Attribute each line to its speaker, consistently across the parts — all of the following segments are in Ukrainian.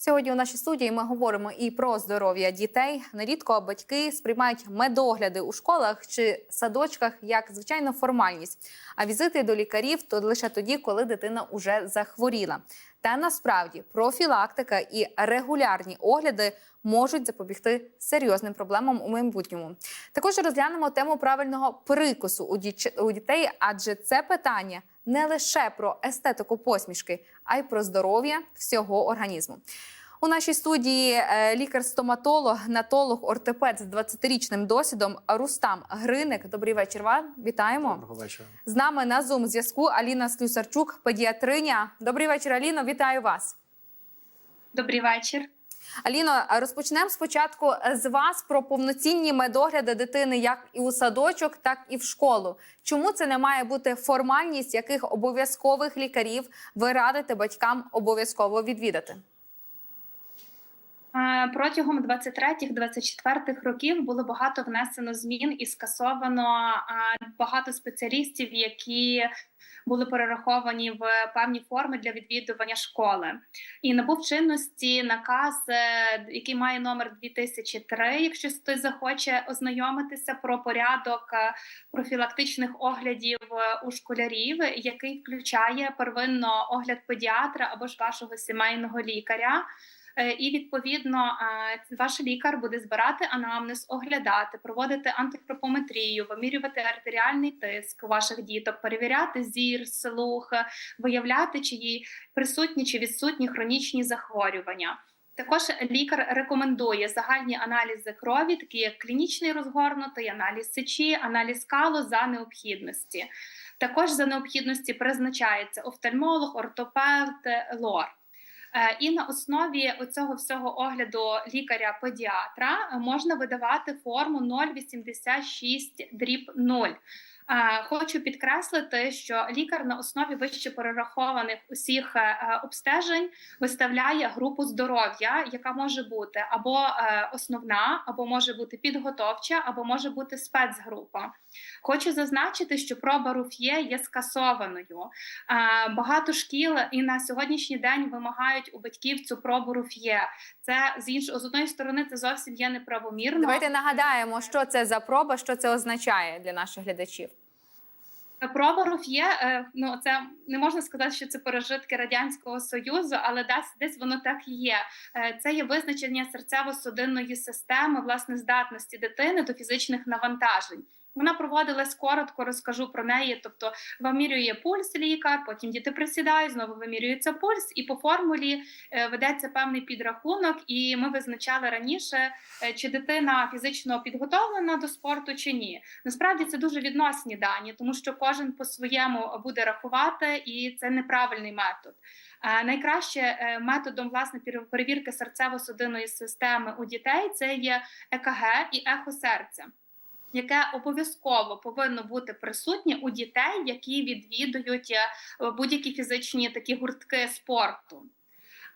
Speaker 1: Сьогодні у нашій студії ми говоримо і про здоров'я дітей. Нерідко батьки сприймають медогляди у школах чи садочках як звичайну формальність. А візити до лікарів то лише тоді, коли дитина уже захворіла. Та насправді профілактика і регулярні огляди можуть запобігти серйозним проблемам у майбутньому. Також розглянемо тему правильного перекусу у діч- у дітей, адже це питання не лише про естетику посмішки, а й про здоров'я всього організму. У нашій студії е, лікар-стоматолог, натолог, ортопед з 20-річним досвідом Рустам Гриник. Добрий вечір вам. Вітаємо.
Speaker 2: Доброго вечора.
Speaker 1: З нами на Zoom зв'язку Аліна Слюсарчук, педіатриня. Добрий вечір, Аліно. Вітаю вас.
Speaker 3: Добрий вечір.
Speaker 1: Аліно, розпочнемо спочатку з вас про повноцінні медогляди дитини як і у садочок, так і в школу. Чому це не має бути формальність, яких обов'язкових лікарів ви радите батькам обов'язково відвідати?
Speaker 3: Протягом 23-24 років було багато внесено змін і скасовано багато спеціалістів, які були перераховані в певні форми для відвідування школи. І набув чинності наказ, е, який має номер 2003, якщо хтось захоче ознайомитися про порядок е, профілактичних оглядів е, у школярів, який включає первинно огляд педіатра або ж вашого сімейного лікаря. Е, І відповідно е, ваш лікар буде збирати анамнез, оглядати, проводити антропометрію, вимірювати артеріальний тиск ваших діток, перевіряти зір, слух, виявляти, чи є присутні чи відсутні хронічні захворювання. Також лікар рекомендує загальні аналізи крові, такі як клінічний розгорнутий, аналіз сечі, аналіз калу за необхідності. Також за необхідності призначається офтальмолог, ортопед, лор. Е, І на основі цього всього огляду лікаря-педіатра е, можна видавати форму 086 дріб 0. Е, Хочу підкреслити, що лікар на основі вище перерахованих усіх е, е, обстежень виставляє групу здоров'я, яка може бути або основна, або може бути підготовча, або може бути спецгрупа. Хочу зазначити, що проба Руф'є є скасованою. Багато шкіл і на сьогоднішній день вимагають у батьків цю пробу Руф'є. Це з іншої з одної сторони це зовсім є неправомірно.
Speaker 1: Давайте нагадаємо, що це за проба, що це означає для наших глядачів.
Speaker 3: Проба Руф'є, е, ну це не можна сказати, що це пережитки радянського союзу, але десь десь воно так і є. Е, Це є визначення серцево-судинної системи, власне, здатності дитини до фізичних навантажень. Вона проводилась коротко, розкажу про неї. Тобто, вимірює пульс лікар, потім діти присідають, знову вимірюється пульс, і по формулі е, ведеться певний підрахунок. І ми визначали раніше, е, чи дитина фізично підготовлена до спорту чи ні. Насправді це дуже відносні дані, тому що кожен по-своєму буде рахувати, і це неправильний метод. Е, Найкраще методом власне пер- перевірки серцево-судинної системи у дітей це є ЕКГ і ехо серця. Яке обов'язково повинно бути присутнє у дітей, які відвідують е, будь-які фізичні такі гуртки спорту.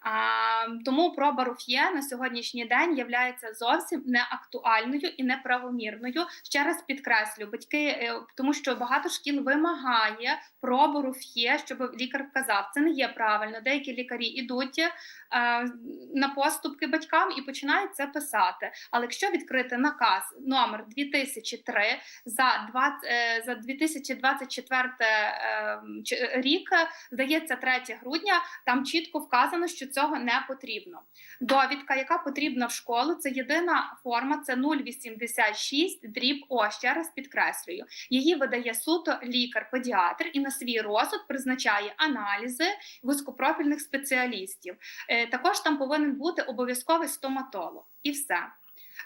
Speaker 3: А, тому проба Руф'є на сьогоднішній день є зовсім неактуальною і неправомірною. Ще раз підкреслю, батьки, е, тому що багато шкіл вимагає пробу Руф'є, щоб лікар вказав. Це не є правильно. Деякі лікарі йдуть е, на поступки батькам і починають це писати. Але якщо відкрити наказ номер 2003 за 20, е, за 2024 е, ч- рік, здається, 3 грудня, там чітко вказано, що цього не потрібно. Довідка, яка потрібна в школу, це єдина форма, це 086 дріб О. Ще раз підкреслюю. Її видає суто лікар-педіатр і на свій розсуд призначає аналізи вузькопрофільних спеціалістів. Е, Також там повинен бути обов'язковий стоматолог. І все.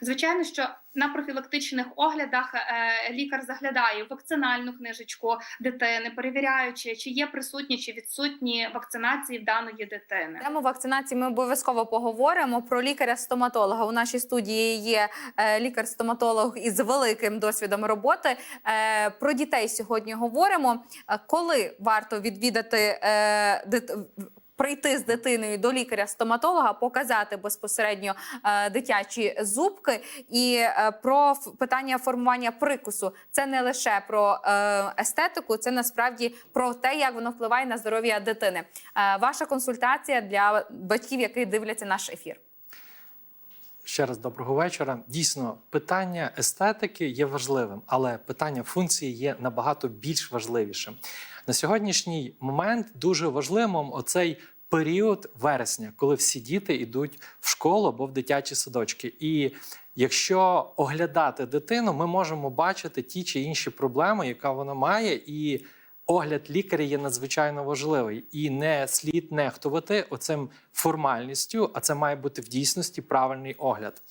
Speaker 3: Звичайно, що на профілактичних оглядах е, лікар заглядає вакцинальну книжечку дитини, перевіряючи, чи є присутні чи відсутні вакцинації в даної дитини.
Speaker 1: Тему вакцинації ми обов'язково поговоримо про лікаря-стоматолога. У нашій студії є е, лікар-стоматолог із великим досвідом роботи. Е, про дітей сьогодні говоримо. Коли варто відвідати е, дит- прийти з дитиною до лікаря-стоматолога, показати безпосередньо е, дитячі зубки. І е, про питання формування прикусу це не лише про е, естетику, це насправді про те, як воно впливає на здоров'я дитини. Ваша консультація для батьків, які дивляться наш ефір.
Speaker 2: Ще раз доброго вечора. Дійсно, питання естетики є важливим, але питання функції є набагато більш важливішим. На сьогоднішній момент дуже важливим оцей період вересня, коли всі діти йдуть в школу або в дитячі садочки. І якщо оглядати дитину, ми можемо бачити ті чи інші проблеми, яка вона має, і огляд лікаря є надзвичайно важливий. І не слід нехтувати оцим формальністю, а це має бути в дійсності правильний огляд.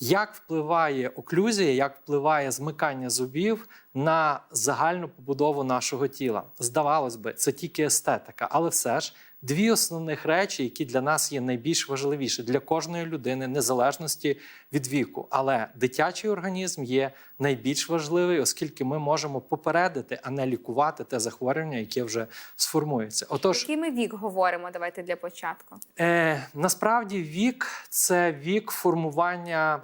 Speaker 2: Як впливає оклюзія, як впливає змикання зубів на загальну побудову нашого тіла? Здавалось би, це тільки естетика, але все ж дві основних речі, які для нас є найбільш важливіші для кожної людини, незалежності від віку. Але дитячий організм є найбільш важливий, оскільки ми можемо попередити, а не лікувати те захворювання, яке вже сформується. Отож,
Speaker 1: Який ми вік говоримо? Давайте для початку.
Speaker 2: Е, насправді вік це вік формування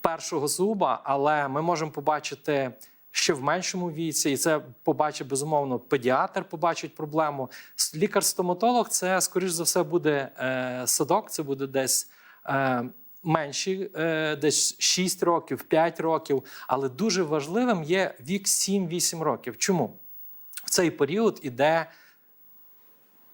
Speaker 2: першого зуба, але ми можемо побачити ще в меншому віці, і це побачить безумовно педіатр, побачить проблему. Лікар-стоматолог це, скоріш за все, буде е, садок, це буде десь. Е, Менші, е, десь 6 років, 5 років, але дуже важливим є вік 7-8 років. Чому? В цей період іде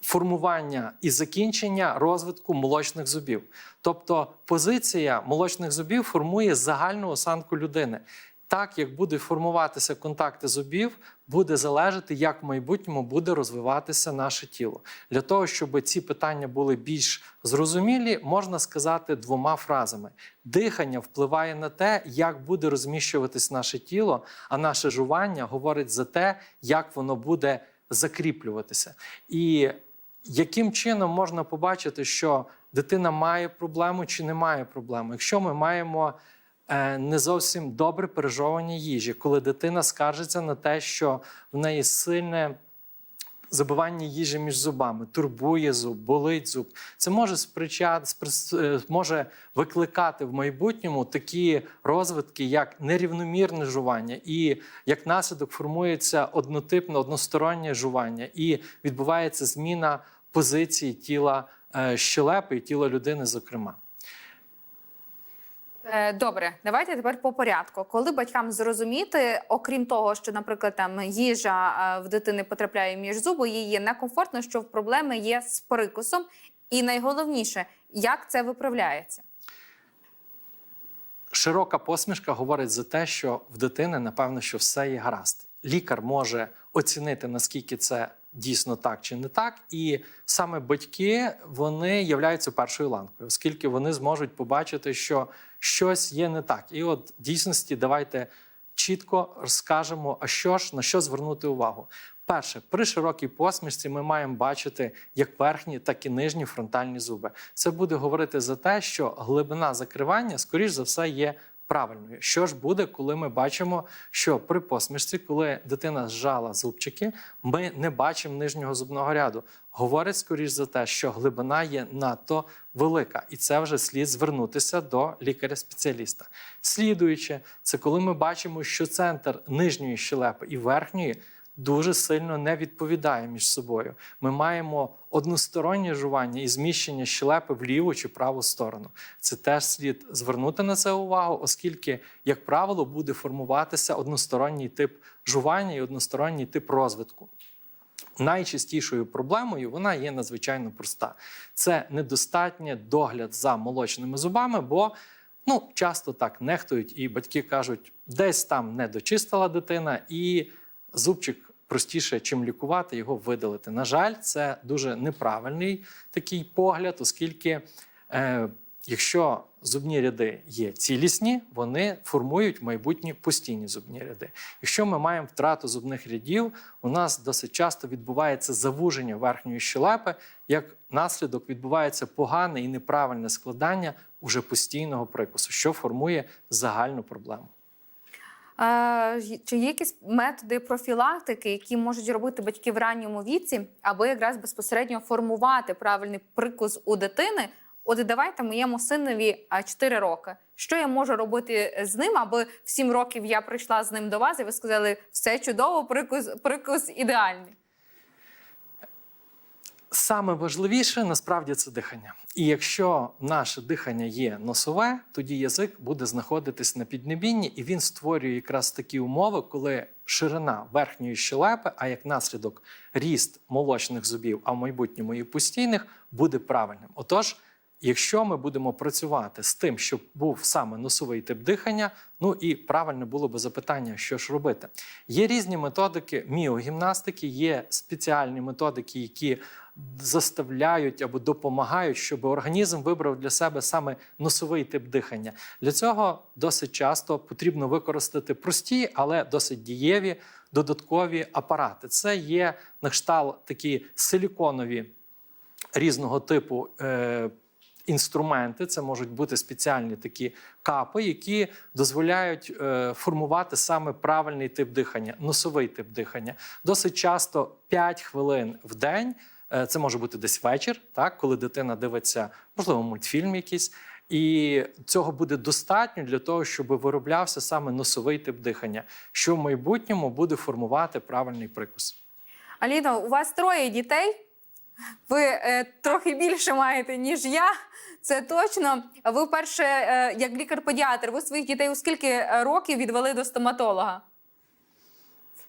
Speaker 2: формування і закінчення розвитку молочних зубів. Тобто позиція молочних зубів формує загальну осанку людини. Так як будуть формуватися контакти зубів, буде залежати, як в майбутньому буде розвиватися наше тіло. Для того, щоб ці питання були більш зрозумілі, можна сказати двома фразами: дихання впливає на те, як буде розміщуватись наше тіло, а наше жування говорить за те, як воно буде закріплюватися. І яким чином можна побачити, що дитина має проблему чи не має проблеми? Якщо ми маємо не зовсім добре пережовування їжі, коли дитина скаржиться на те, що в неї сильне забивання їжі між зубами, турбує зуб, болить зуб. Це може спричати, е, може викликати в майбутньому такі розвитки, як нерівномірне жування, і як наслідок формується однотипне, одностороннє жування, і відбувається зміна позиції тіла е, щелепи і тіла людини, зокрема.
Speaker 1: Е, Добре, давайте тепер по порядку. Коли батькам зрозуміти, окрім того, що, наприклад, там їжа е, в дитини потрапляє між зуби, їй є некомфортно, що проблеми є з перекусом, і найголовніше, як це виправляється.
Speaker 2: широка посмішка говорить за те, що в дитини, напевно, що все є гаразд. Лікар може оцінити, наскільки це дійсно так чи не так. І саме батьки вони являються першою ланкою, оскільки вони зможуть побачити, що щось є не так. І от в дійсності давайте чітко розкажемо, а що ж на що звернути увагу. Перше, при широкій посмішці ми маємо бачити як верхні, так і нижні фронтальні зуби. Це буде говорити за те, що глибина закривання, скоріш за все, є правильною. Що ж буде, коли ми бачимо, що при посмішці, коли дитина зжала зубчики, ми не бачимо нижнього зубного ряду. Говорить скоріш за те, що глибина є надто велика, і це вже слід звернутися до лікаря-спеціаліста. Слідуюче, це коли ми бачимо, що центр нижньої щелепи і верхньої дуже сильно не відповідає між собою. Ми маємо одностороннє жування і зміщення щелепи в ліву чи праву сторону. Це теж слід звернути на це увагу, оскільки, як правило, буде формуватися односторонній тип жування і односторонній тип розвитку. Найчастішою проблемою вона є надзвичайно проста: це недостатній догляд за молочними зубами, бо ну, часто так нехтують, і батьки кажуть, десь там не дочистила дитина, і зубчик простіше, чим лікувати, його видалити. На жаль, це дуже неправильний такий погляд, оскільки. Е, Якщо зубні ряди є цілісні, вони формують майбутні постійні зубні ряди. Якщо ми маємо втрату зубних рядів, у нас досить часто відбувається завуження верхньої щелепи, як наслідок відбувається погане і неправильне складання уже постійного прикусу, що формує загальну проблему.
Speaker 1: Чи є якісь методи профілактики, які можуть робити батьки в ранньому віці, аби якраз безпосередньо формувати правильний прикус у дитини? От давайте моєму синові а, 4 роки. Що я можу робити з ним, аби в 7 років я прийшла з ним до вас, і ви сказали, все чудово, прикус, прикус ідеальний.
Speaker 2: Саме важливіше насправді це дихання. І якщо наше дихання є носове, тоді язик буде знаходитись на піднебінні, і він створює якраз такі умови, коли ширина верхньої щелепи, а як наслідок ріст молочних зубів, а в майбутньому і постійних, буде правильним. Отож, якщо ми будемо працювати з тим, щоб був саме носовий тип дихання, ну і правильно було би запитання, що ж робити. Є різні методики міогімнастики, є спеціальні методики, які заставляють або допомагають, щоб організм вибрав для себе саме носовий тип дихання. Для цього досить часто потрібно використати прості, але досить дієві додаткові апарати. Це є на кшталт такі силіконові різного типу. Е- Інструменти це можуть бути спеціальні такі капи, які дозволяють е, формувати саме правильний тип дихання, носовий тип дихання. Досить часто 5 хвилин в день. Е, Це може бути десь вечір, так коли дитина дивиться, можливо, мультфільм якийсь. І цього буде достатньо для того, щоб вироблявся саме носовий тип дихання, що в майбутньому буде формувати правильний прикус.
Speaker 1: Аліно, у вас троє дітей. Ви е, трохи більше маєте, ніж я. Це точно. Ви перше, е, як лікар-педіатр, ви своїх дітей у скільки е, років відвели до стоматолога?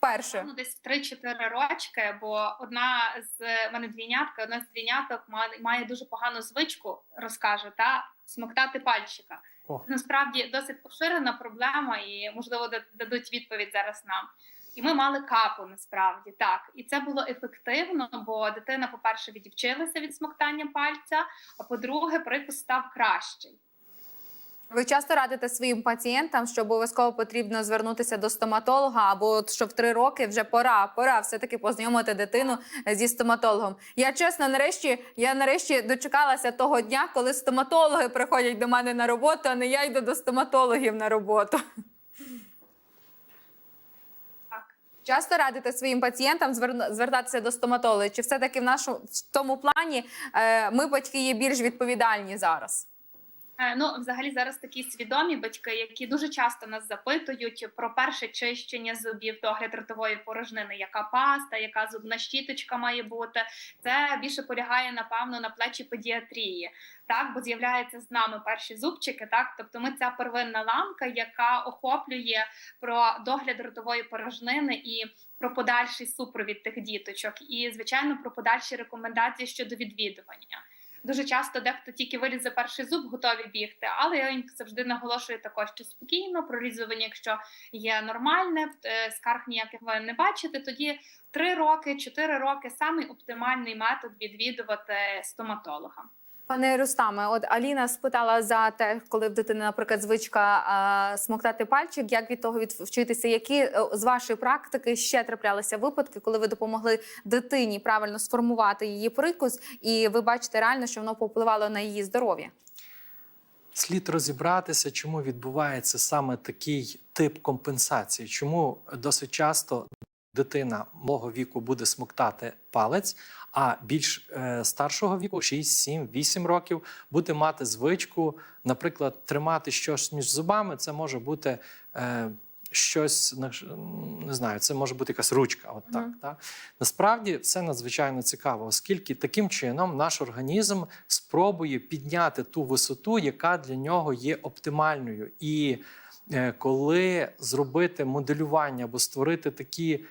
Speaker 1: Вперше.
Speaker 3: Ну, десь в 3-4 рочки, бо одна з мене двійнятка, одна з двійняток має, має дуже погану звичку, розкаже, та смоктати пальчика.
Speaker 2: О.
Speaker 3: Насправді досить поширена проблема, і можливо дадуть відповідь зараз нам. І ми мали капу насправді так, і це було ефективно, бо дитина, по-перше, відівчилася від смоктання пальця, а по-друге, прикус став кращий.
Speaker 1: Ви часто радите своїм пацієнтам, що обов'язково потрібно звернутися до стоматолога, або от що в три роки вже пора, пора все-таки познайомити дитину зі стоматологом. Я чесно, нарешті, я нарешті дочекалася того дня, коли стоматологи приходять до мене на роботу, а не я йду до стоматологів на роботу.
Speaker 3: Так.
Speaker 1: Часто радите своїм пацієнтам звертатися до стоматолога? Чи все-таки в нашому в тому плані е, ми, батьки, є більш відповідальні зараз?
Speaker 3: Е, Ну, взагалі, зараз такі свідомі батьки, які дуже часто нас запитують про перше чищення зубів, догляд ротової порожнини, яка паста, яка зубна щіточка має бути. Це більше полягає напевно на плечі педіатрії, так бо з'являються з нами перші зубчики. Так, тобто ми ця первинна ламка, яка охоплює про догляд ротової порожнини і про подальший супровід тих діточок, і звичайно про подальші рекомендації щодо відвідування. Дуже часто дехто тільки вилізе перший зуб, готові бігти, але я їм завжди наголошую також, що спокійно прорізування, якщо є нормальне, е, скарг ніяких ви не бачите, тоді 3 роки, 4 роки самий оптимальний метод відвідувати стоматолога.
Speaker 1: Пане Рустаме, от Аліна спитала за те, коли в дитини, наприклад, звичка а, смоктати пальчик, як від того відвчитися? Які е, з вашої практики ще траплялися випадки, коли ви допомогли дитині правильно сформувати її прикус, і ви бачите реально, що воно повпливало на її здоров'я?
Speaker 2: Слід розібратися, чому відбувається саме такий тип компенсації, чому досить часто дитина малого віку буде смоктати палець, а більш е, старшого віку, 6, 7, 8 років, буде мати звичку, наприклад, тримати щось між зубами. Це може бути е, щось не знаю, це може бути якась ручка. От так,
Speaker 1: Мгм.
Speaker 2: так. Насправді все надзвичайно цікаво, оскільки таким чином наш організм спробує підняти ту висоту, яка для нього є оптимальною. І е, коли зробити моделювання або створити такі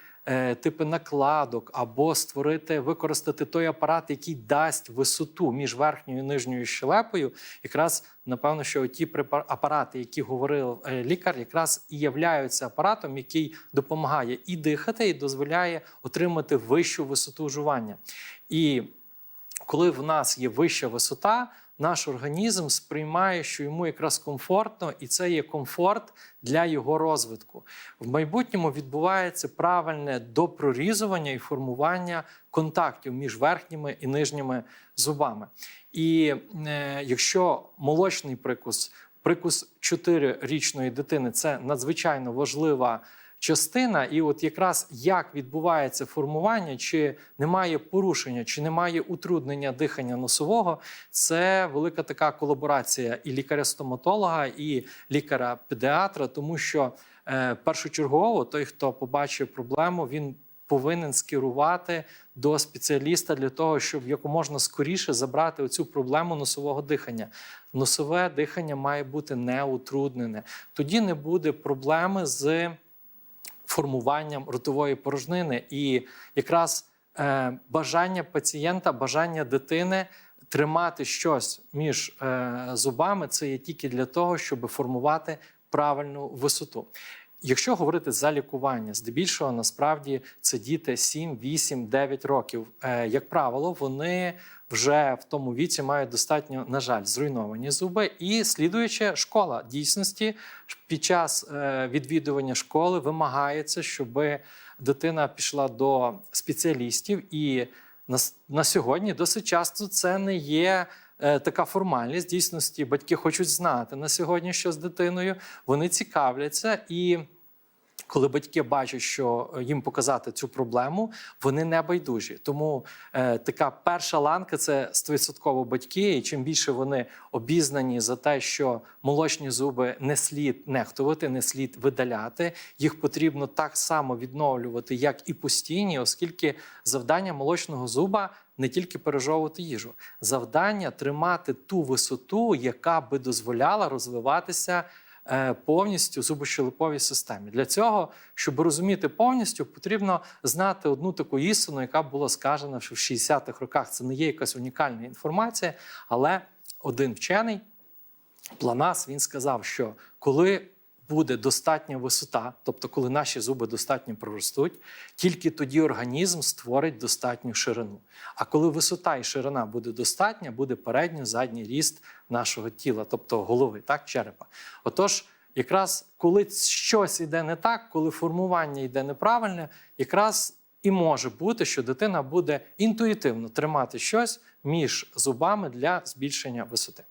Speaker 2: типи накладок, або створити, використати той апарат, який дасть висоту між верхньою і нижньою щелепою, якраз напевно, що ті апарати, які говорив е, лікар, якраз і являються апаратом, який допомагає і дихати, і дозволяє отримати вищу висоту жування. І коли в нас є вища висота, наш організм сприймає, що йому якраз комфортно, і це є комфорт для його розвитку. В майбутньому відбувається правильне допрорізування і формування контактів між верхніми і нижніми зубами. І е, якщо молочний прикус прикус 4-річної дитини це надзвичайно важлива частина. І от якраз як відбувається формування, чи немає порушення, чи немає утруднення дихання носового, це велика така колаборація і лікаря-стоматолога, і лікаря-педіатра, тому що е, першочергово той, хто побачив проблему, він повинен скерувати до спеціаліста для того, щоб якомога скоріше забрати оцю проблему носового дихання. Носове дихання має бути неутруднене. Тоді не буде проблеми з формуванням ротової порожнини. І якраз е, бажання пацієнта, бажання дитини тримати щось між е, зубами це є тільки для того, щоб формувати правильну висоту. Якщо говорити за лікування, здебільшого насправді це діти 7, 8, 9 років. Е, як правило, вони вже в тому віці мають достатньо, на жаль, зруйновані зуби. І слідуючи, школа дійсності під час е, відвідування школи вимагається, щоб дитина пішла до спеціалістів. І на, на сьогодні досить часто це не є. е, Така формальність дійсності батьки хочуть знати на сьогодні, що з дитиною. Вони цікавляться, і коли батьки бачать, що їм показати цю проблему, вони не байдужі. Тому е, така перша ланка це 100% батьки. І чим більше вони обізнані за те, що молочні зуби не слід нехтувати, не слід видаляти, їх потрібно так само відновлювати, як і постійні, оскільки завдання молочного зуба. Не тільки пережовувати їжу, завдання тримати ту висоту, яка би дозволяла розвиватися е, повністю зубощелеповій системі. Для цього, щоб розуміти повністю, потрібно знати одну таку істину, яка була скажена ще в 60-х роках. Це не є якась унікальна інформація, але один вчений, Планас, він сказав, що коли буде достатня висота, тобто коли наші зуби достатньо проростуть, тільки тоді організм створить достатню ширину. А коли висота і ширина буде достатня, буде передньо-задній ріст нашого тіла, тобто голови, так, черепа. Отож, якраз коли щось йде не так, коли формування йде неправильне, якраз і може бути, що дитина буде інтуїтивно тримати щось між зубами для збільшення висоти.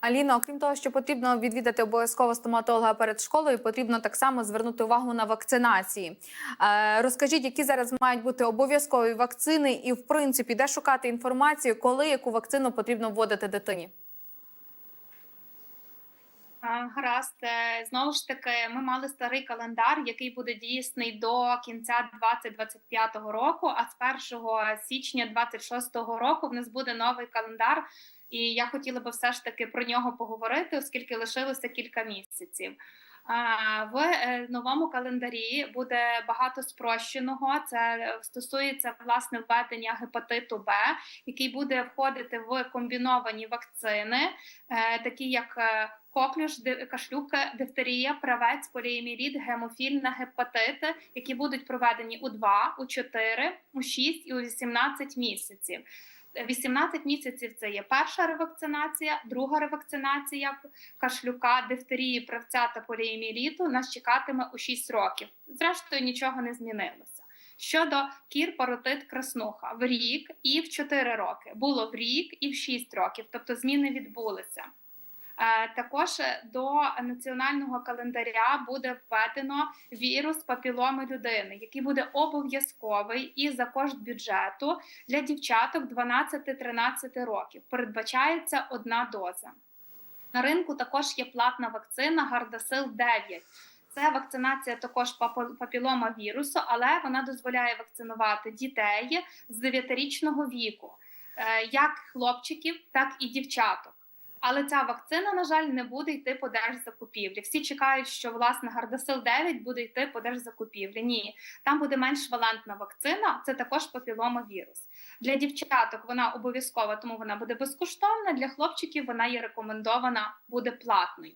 Speaker 1: Аліно, окрім того, що потрібно відвідати обов'язково стоматолога перед школою, потрібно так само звернути увагу на вакцинації. Е, розкажіть, які зараз мають бути обов'язкові вакцини, і в принципі, де шукати інформацію, коли яку вакцину потрібно вводити дитині?
Speaker 3: Гаразд, Е, знову ж таки, ми мали старий календар, який буде дійсний до кінця 2025 року. А з 1 січня 2026 року в нас буде новий календар. І я хотіла би все ж таки про нього поговорити, оскільки лишилося кілька місяців. В е, новому календарі буде багато спрощеного. Це е, стосується власне введення гепатиту Б, який буде входити в комбіновані вакцини, е, такі як коклюш, ди- кашлюк, дифтерія, правець, поліемірід, гемофільна гепатити, які будуть проведені у 2, у 4, у 6 і у 18 місяців. 18 місяців це є перша ревакцинація, друга ревакцинація кашлюка, дифтерії, правця та поліеміліту нас чекатиме у 6 років. Зрештою, нічого не змінилося. Щодо кір, паротит, краснуха в рік і в 4 роки. Було в рік і в 6 років, тобто зміни відбулися. Е, Також до національного календаря буде введено вірус папіломи людини, який буде обов'язковий і за кошт бюджету для дівчаток 12-13 років. Передбачається одна доза. На ринку також є платна вакцина Гардасил 9. Це вакцинація також папілома вірусу, але вона дозволяє вакцинувати дітей з 9-річного віку, е, як хлопчиків, так і дівчаток. Але ця вакцина, на жаль, не буде йти по держзакупівлі. Всі чекають, що власне Гардасил 9 буде йти по держзакупівлі. Ні, там буде менш валентна вакцина. Це також папіломавірус. Для дівчаток вона обов'язкова, тому вона буде безкоштовна. Для хлопчиків вона є рекомендована, буде платною.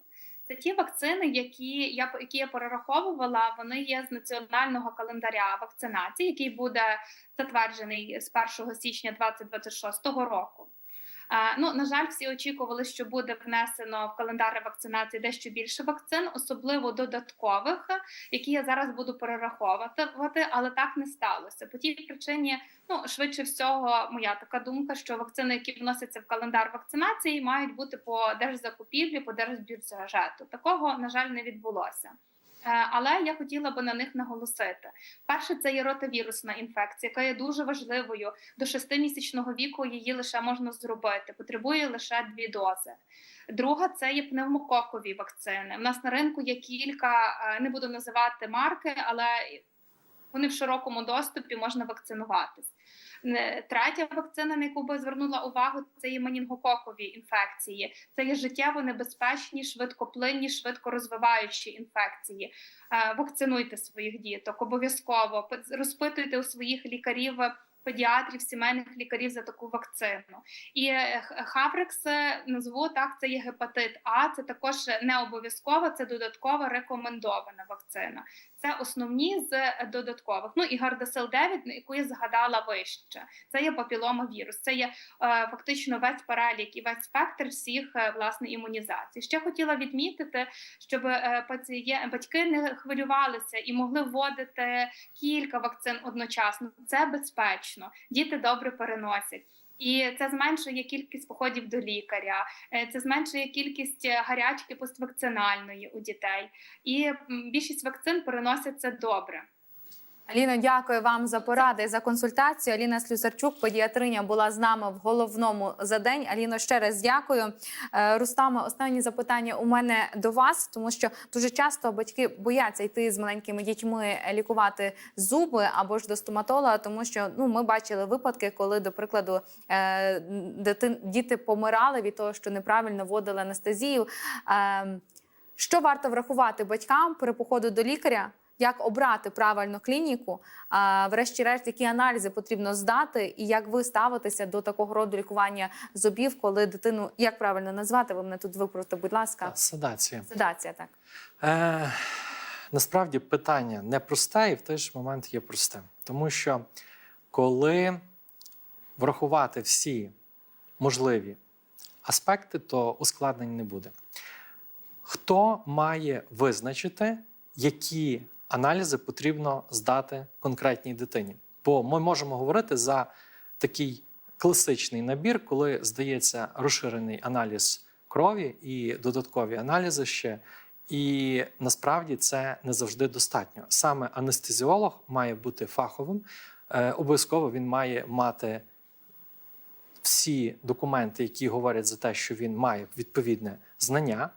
Speaker 3: Це ті вакцини, які я які я перераховувала. Вони є з національного календаря вакцинації, який буде затверджений з 1 січня 2026 року. Ну, на жаль, всі очікували, що буде внесено в календар вакцинації дещо більше вакцин, особливо додаткових, які я зараз буду перераховувати, але так не сталося. По тій причині, ну швидше всього, моя така думка, що вакцини, які вносяться в календар вакцинації, мають бути по держзакупівлі, по держбюджету. Такого на жаль не відбулося. Е, Але я хотіла би на них наголосити. Перше, це є ротавірусна інфекція, яка є дуже важливою. До шестимісячного віку її лише можна зробити, потребує лише дві дози. Друга це є пневмококові вакцини. У нас на ринку є кілька, е, не буду називати марки, але вони в широкому доступі можна вакцинуватись. Не- Третя вакцина, на яку би звернула увагу, це є менінгококові інфекції. Це є життєво небезпечні, швидкоплинні, швидко розвиваючі інфекції. Е, Вакцинуйте своїх діток обов'язково. Розпитуйте у своїх лікарів. Педіатрів, сімейних лікарів за таку вакцину. І е, х- Хабрекс е, назву так, це є гепатит А. Це також не обов'язково, це додаткова рекомендована вакцина. Це основні з е, додаткових. Ну і Гардасил 9, на яку я згадала вище. Це є папіломавірус. Це є е, фактично весь перелік і весь спектр всіх е, власне імунізацій. Ще хотіла відмітити, щоб пацієнти батьки не хвилювалися і могли вводити кілька вакцин одночасно. Це безпечно. Діти добре переносять. І це зменшує кількість походів до лікаря, е, це зменшує кількість е, гарячки поствакцинальної у дітей. І більшість вакцин переносяться добре.
Speaker 1: Аліно, дякую вам за поради за консультацію. Аліна Слюсарчук, педіатриня, була з нами в головному за день. Аліно, ще раз дякую. Е, Рустаме, останнє запитання у мене до вас, тому що дуже часто батьки бояться йти з маленькими дітьми лікувати зуби або ж до стоматолога, тому що ну ми бачили випадки, коли, до прикладу, е, діти помирали від того, що неправильно вводили анестезію. Е, Що варто врахувати батькам при походу до лікаря? Як обрати правильно клініку, а врешті-решт, які аналізи потрібно здати, і як ви ставитеся до такого роду лікування зубів, коли дитину як правильно назвати? Ви мене тут виправте, будь ласка.
Speaker 2: Седація.
Speaker 1: Седація, так.
Speaker 2: Е, насправді питання непросте і в той ж момент є простим. Тому що коли врахувати всі можливі аспекти, то ускладнень не буде. Хто має визначити, які аналізи потрібно здати конкретній дитині? Бо ми можемо говорити за такий класичний набір, коли здається розширений аналіз крові і додаткові аналізи ще. І насправді це не завжди достатньо. Саме анестезіолог має бути фаховим. Е, обов'язково він має мати всі документи, які говорять за те, що він має відповідне знання,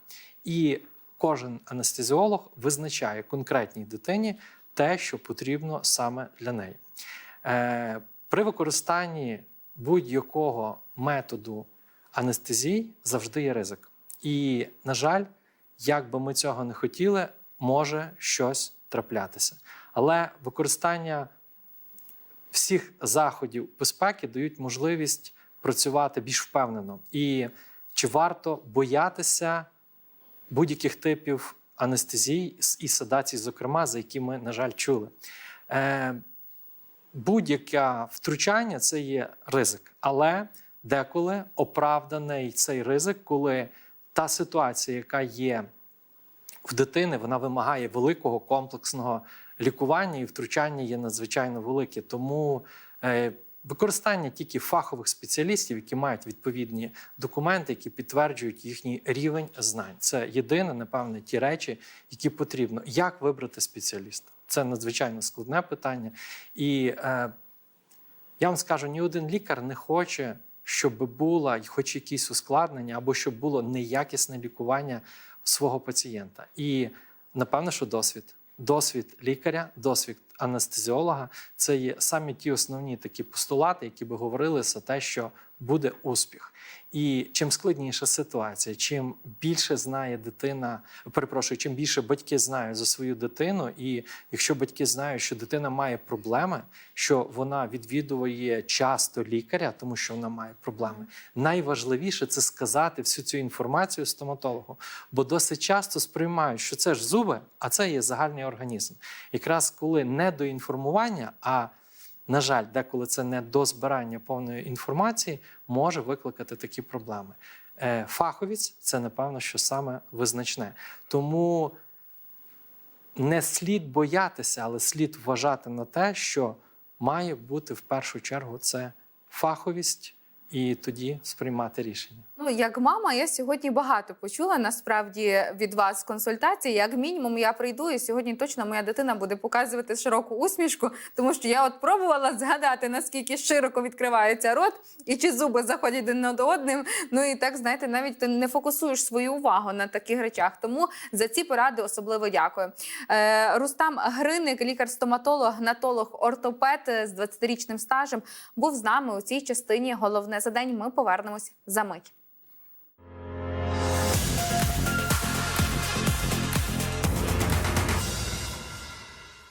Speaker 2: і кожен анестезіолог визначає конкретній дитині те, що потрібно саме для неї. Е, При використанні будь-якого методу анестезії завжди є ризик. І, на жаль, як би ми цього не хотіли, може щось траплятися. Але використання всіх заходів безпеки дають можливість працювати більш впевнено. І чи варто боятися будь-яких типів анестезії і седацій, зокрема, за які ми, на жаль, чули? Е, Будь-яке втручання це є ризик, але деколи оправданий цей ризик, коли та ситуація, яка є в дитини, вона вимагає великого комплексного лікування і втручання є надзвичайно велике. Тому е, використання тільки фахових спеціалістів, які мають відповідні документи, які підтверджують їхній рівень знань. Це єдине, напевне, ті речі, які потрібно. Як вибрати спеціаліста? Це надзвичайно складне питання. І е, я вам скажу, ні один лікар не хоче, щоб було хоч якісь ускладнення, або щоб було неякісне лікування свого пацієнта. І напевно, що досвід. Досвід лікаря, досвід анестезіолога. Це є самі ті основні такі постулати, які би говорили за те, що буде успіх. І чим складніша ситуація, чим більше знає дитина, перепрошую, чим більше батьки знають за свою дитину, і якщо батьки знають, що дитина має проблеми, що вона відвідує часто лікаря, тому що вона має проблеми, найважливіше це сказати всю цю інформацію стоматологу, бо досить часто сприймають, що це ж зуби, а це є загальний організм. Якраз коли не до інформування, а на жаль, деколи це не до збирання повної інформації, може викликати такі проблеми. Е, Фаховість це напевно, що саме визначне. Тому не слід боятися, але слід вважати на те, що має бути в першу чергу це фаховість, і тоді сприймати рішення.
Speaker 1: Ну, як мама, я сьогодні багато почула насправді від вас консультацій. Як мінімум, я прийду, і сьогодні точно моя дитина буде показувати широку усмішку, тому що я от пробувала згадати, наскільки широко відкривається рот і чи зуби заходять один над одним. Ну і так знаєте, навіть ти не фокусуєш свою увагу на таких речах. Тому за ці поради особливо дякую. Е, Рустам Гриник, лікар-стоматолог, гнатолог, ортопед з 20-річним стажем, був з нами у цій частині. Головне за день. Ми повернемось за мить.